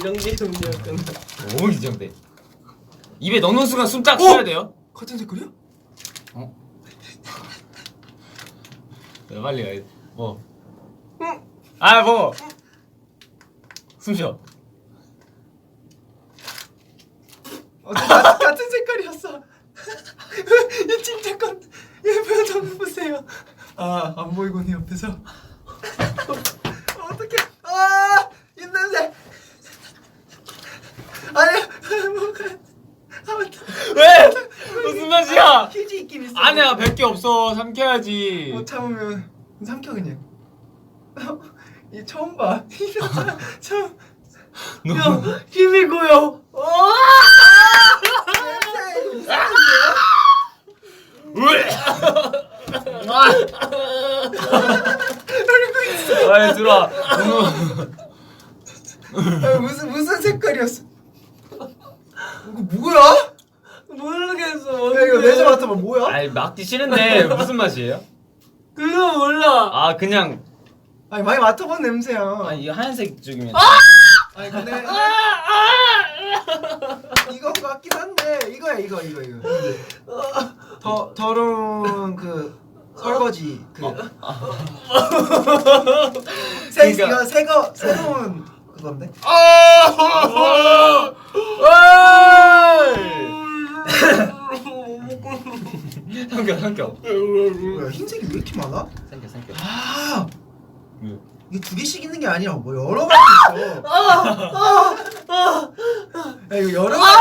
이런 기분이었구나. 너무 긴장돼. 입에 넣는 순간 숨 딱 쉬어야 돼요. 같은 색깔이야? 네, 빨리 가. 뭐? 아 뭐? 숨 쉬어. 어, 같은, 같은 색깔이었어. 얘 진짜 건. 얘 표정 보세요. 아, 안 보이곤 해 옆에서. 어떻게? 아, 입냄새. 아니, 뭐가? 아, 맞다. 왜? 무슨 맛이야? 휴지 있긴 있어. 아니야 뵐게 없어 삼켜야지. 못 참으면 삼켜 그냥. 이 처음 봐. 이거 참- 참. 너무 힘이 고요. 냄새. 아 들어와. 아, 무슨 무슨 색깔이었어? 뭐야? 모르겠어. 야 이거 매점 맡아봐 뭐야? 아니 맡기 싫은데 무슨 맛이에요? 그거 몰라. 아 그냥 아니 많이 맡아본 냄새야. 아이 하얀색 쪽이면 아니 근데 이거 같긴 한데 이거야 이거 이거 이거. 더 더러운 그 설거지 그. 새 그러니까- 이거 새거 새로운 그건데. 삼켜 삼켜 뭐야 흰색이 왜 이렇게 많아? 삼켜 삼켜. 아 왜? 이게 두 개씩 있는 게 아니라 뭐 여러 가지 있어. 야 이거 여러 가지